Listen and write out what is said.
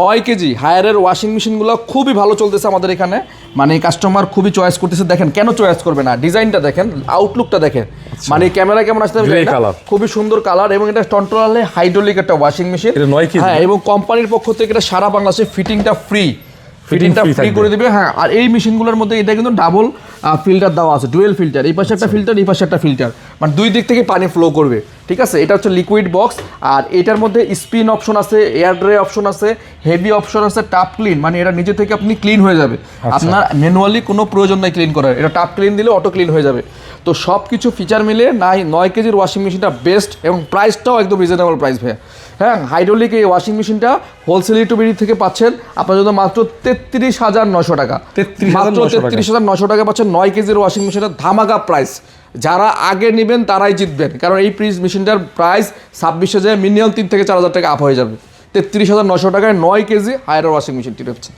নয় KG হায়ারের washing মেশিনগুলো খুবই ভালো চলতেছে আমাদের এখানে। মানে কাস্টমার খুবই চয়েস করতেছে। দেখেন কেন চয়েস করবে না? ডিজাইনটা দেখেন আউটলুকটা দেখেন। মানে ক্যামেরা কেমন আসতে। খুবই সুন্দর কালার এবং এটা টন্ট্রোলালে হাইড্রোলিক একটা ওয়াশিং মেশিন? হ্যাঁ এবং কোম্পানির পক্ষ থেকে এটা সারা বাংলাদেশে ফিটিংটা ফ্রি ফিটিংটা ফ্রি করে দিবে হ্যাঁ। আর এই মেশিনগুলোর মধ্যে এটা কিন্তু ডাবল ফিল্টার দেওয়া আছে ডুয়েল ফিল্টার এই পাশে একটা ফিল্টার এই পাশে একটা ফিল্টার মানে দুই দিক থেকে পানি ফ্লো করবে। ঠিক আছে? এটা হচ্ছে লিকুইড বক্স আর এটার মধ্যে স্পিন অপশন আছে এয়ার ড্রে অপশন আছে হেভি অপশন আছে টাপ ক্লিন মানে এটা নিজে থেকে আপনি ক্লিন হয়ে যাবে। আপনার ম্যানুয়ালি কোনো প্রয়োজন নাই ক্লিন করার। এটা টাপ ক্লিন দিলে অটো ক্লিন হয়ে যাবে। তো সব কিছু ফিচার মিলে নাই নয় কেজির ওয়াশিং মেশিনটা বেস্ট এবং প্রাইসটাও একদম রিজনেবল প্রাইস ভাইয়া। হ্যাঁ হাইড্রোলিক এই ওয়াশিং মেশিনটা হোলসেল ইউটিউবের থেকে পাচ্ছেন আপনার জন্য মাত্র তেত্রিশ হাজার নশো টাকা। 33,900 মাত্র তেত্রিশ হাজার নশো টাকা পাচ্ছেন নয় কেজির ওয়াশিং মেশিনের ধামাকা প্রাইস যারা আগে নেবেন তারাই জিতবেন। কারণ এই প্রিজ মেশিনটার প্রাইস ছাব্বিশ হাজার মিনিমাম তিন থেকে চার হাজার টাকা আপ হয়ে যাবে। তেত্রিশ হাজার নশো টাকায় নয় কেজি হায়ার ওয়াশিং মেশিনটি রয়েছে।